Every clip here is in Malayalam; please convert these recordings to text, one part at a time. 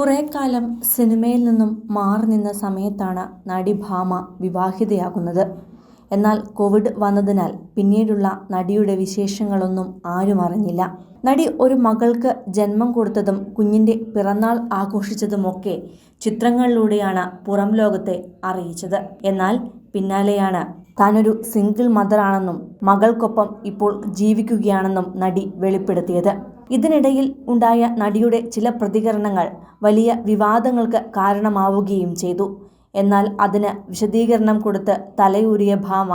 കുറേ കാലം സിനിമയിൽ നിന്നും മാറി നിന്ന സമയത്താണ് നടി ഭാമ വിവാഹിതയാകുന്നത്. എന്നാൽ കോവിഡ് വന്നതിനാൽ പിന്നീടുള്ള നടിയുടെ വിശേഷങ്ങളൊന്നും ആരും അറിഞ്ഞില്ല. നടി ഒരു മകൾക്ക് ജന്മം കൊടുത്തതും കുഞ്ഞിന്റെ പിറന്നാൾ ആഘോഷിച്ചതുമൊക്കെ ചിത്രങ്ങളിലൂടെയാണ് പുറം ലോകത്തെ അറിയിച്ചത്. എന്നാൽ പിന്നാലെയാണ് താനൊരു സിംഗിൾ മദറാണെന്നും മകൾക്കൊപ്പം ഇപ്പോൾ ജീവിക്കുകയാണെന്നും നടി വെളിപ്പെടുത്തിയത്. ഇതിനിടയിൽ ഉണ്ടായ നടിയുടെ ചില പ്രതികരണങ്ങൾ വലിയ വിവാദങ്ങൾക്ക് കാരണമാവുകയും ചെയ്തു. എന്നാൽ അതിന് വിശദീകരണം കൊടുത്ത് തലയൂരിയ ഭാമ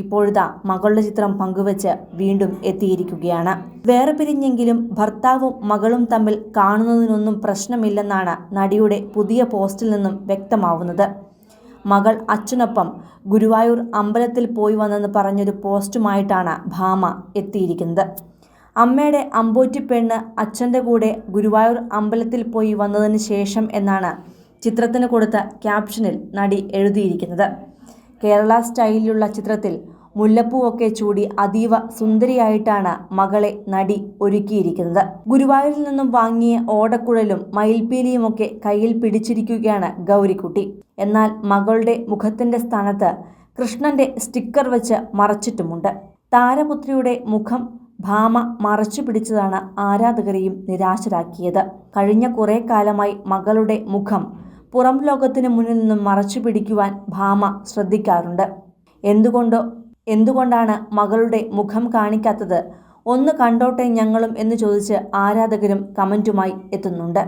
ഇപ്പോഴത്തെ മകളുടെ ചിത്രം പങ്കുവച്ച് വീണ്ടും എത്തിയിരിക്കുകയാണ്. വേറെ പിരിഞ്ഞെങ്കിലും ഭർത്താവും മകളും തമ്മിൽ കാണുന്നതിനൊന്നും പ്രശ്നമില്ലെന്നാണ് നടിയുടെ പുതിയ പോസ്റ്റിൽ നിന്നും വ്യക്തമാവുന്നത്. മകൾ അച്ഛനൊപ്പം ഗുരുവായൂർ അമ്പലത്തിൽ പോയി വന്നെന്ന് പറഞ്ഞൊരു പോസ്റ്റുമായിട്ടാണ് ഭാമ എത്തിയിരിക്കുന്നത്. അമ്മയുടെ അമ്പോറ്റി പെണ്ണ് അച്ഛന്റെ കൂടെ ഗുരുവായൂർ അമ്പലത്തിൽ പോയി വന്നതിന് ശേഷം എന്നാണ് ചിത്രത്തിന് കൊടുത്ത ക്യാപ്ഷനിൽ നടി എഴുതിയിരിക്കുന്നത്. കേരള സ്റ്റൈലിലുള്ള ചിത്രത്തിൽ മുല്ലപ്പൂവൊക്കെ ചൂടി അതീവ സുന്ദരിയായിട്ടാണ് മകളെ നടി ഒരുക്കിയിരിക്കുന്നത്. ഗുരുവായൂരിൽ നിന്നും വാങ്ങിയ ഓടക്കുഴലും മയിൽപ്പീലിയുമൊക്കെ കയ്യിൽ പിടിച്ചിരിക്കുകയാണ് ഗൗരിക്കുട്ടി. എന്നാൽ മകളുടെ മുഖത്തിന്റെ സ്ഥാനത്ത് കൃഷ്ണന്റെ സ്റ്റിക്കർ വെച്ച് മറച്ചിട്ടുമുണ്ട്. താരപുത്രിയുടെ മുഖം ഭാമ മറച്ചു പിടിച്ചതാണ് ആരാധകരെയും നിരാശരാക്കിയത്. കഴിഞ്ഞ കുറേ കാലമായി മകളുടെ മുഖം പുറം ലോകത്തിന് മുന്നിൽ നിന്നും മറച്ചു പിടിക്കുവാൻ ഭാമ ശ്രദ്ധിക്കാറുണ്ട്. എന്തുകൊണ്ടോ എന്തുകൊണ്ടാണ് മകളുടെ മുഖം കാണിക്കാത്തത്? ഒന്ന് കണ്ടോട്ടെ ഞങ്ങളും എന്ന് ചോദിച്ച് ആരാധകരും കമന്റുമായി എത്തുന്നുണ്ട്.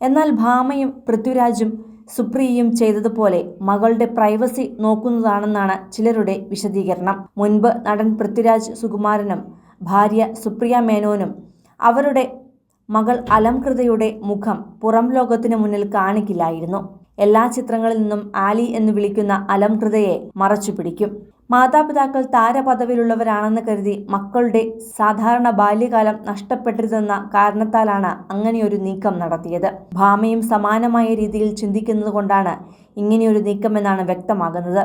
എന്നാൽ ഭാമയും പൃഥ്വിരാജും സുപ്രിയയും ചെയ്തതുപോലെ മകളുടെ പ്രൈവസി നോക്കുന്നതാണെന്നാണ് ചിലരുടെ വിശദീകരണം. മുൻപ് നടൻ പൃഥ്വിരാജ് സുകുമാരനും ഭാര്യ സുപ്രിയ മേനോനും അവരുടെ മകൾ അലംകൃതയുടെ മുഖം പുറം ലോകത്തിനു മുന്നിൽ കാണിക്കില്ലായിരുന്നു. എല്ലാ ചിത്രങ്ങളിൽ നിന്നും ആലി എന്ന് വിളിക്കുന്ന അലംകൃതയെ മറച്ചു പിടിക്കും മാതാപിതാക്കൾ താരപദവിയിലുള്ളവരാണെന്ന് കരുതി മക്കളുടെ സാധാരണ ബാല്യകാലം നഷ്ടപ്പെട്ടിരുന്ന കാരണത്താലാണ് അങ്ങനെയൊരു നീക്കം നടത്തിയത്. ഭാമയും സമാനമായ രീതിയിൽ ചിന്തിക്കുന്നത് കൊണ്ടാണ് ഇങ്ങനെയൊരു നീക്കമെന്നാണ് വ്യക്തമാകുന്നത്.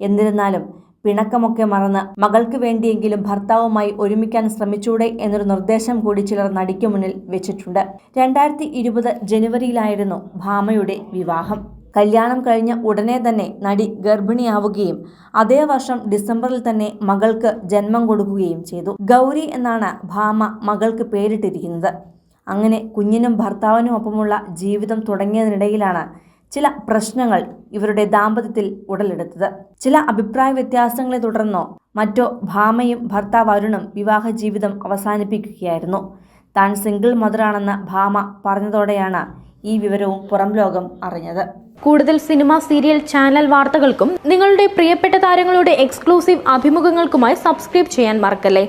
എന്നിരുന്നാലും പിണക്കമൊക്കെ മറന്ന് മകൾക്ക് വേണ്ടിയെങ്കിലും ഭർത്താവുമായി ഒരുമിക്കാൻ ശ്രമിച്ചൂടെ എന്നൊരു നിർദ്ദേശം കൂടി ചിലർ നടിക്ക് മുന്നിൽ വെച്ചിട്ടുണ്ട്. രണ്ടായിരത്തി ഇരുപത് ജനുവരിയിലായിരുന്നു ഭാമയുടെ വിവാഹം. കല്യാണം കഴിഞ്ഞ ഉടനെ തന്നെ നടി ഗർഭിണിയാവുകയും അതേ വർഷം ഡിസംബറിൽ തന്നെ മകൾക്ക് ജന്മം കൊടുക്കുകയും ചെയ്തു. ഗൗരി എന്നാണ് ഭാമ മകൾക്ക് പേരിട്ടിരിക്കുന്നത്. അങ്ങനെ കുഞ്ഞിനും ഭർത്താവിനും ഒപ്പമുള്ള ജീവിതം തുടങ്ങിയതിനിടയിലാണ് ചില പ്രശ്നങ്ങൾ ഇവരുടെ ദാമ്പത്യത്തിൽ ഉടലെടുത്തത്. ചില അഭിപ്രായ വ്യത്യാസങ്ങളെ തുടർന്നോ മറ്റോ ഭാമയും ഭർത്താവ് അരുണും വിവാഹ ജീവിതം അവസാനിപ്പിക്കുകയായിരുന്നു. താൻ സിംഗിൾ മദറാണെന്ന് ഭാമ പറഞ്ഞതോടെയാണ് ഈ വിവരവും പുറം ലോകം അറിഞ്ഞത്. കൂടുതൽ സിനിമ സീരിയൽ ചാനൽ വാർത്തകൾക്കും നിങ്ങളുടെ പ്രിയപ്പെട്ട താരങ്ങളുടെ എക്സ്ക്ലൂസീവ് അഭിമുഖങ്ങൾക്കുമായി സബ്സ്ക്രൈബ് ചെയ്യാൻ മറക്കല്ലേ?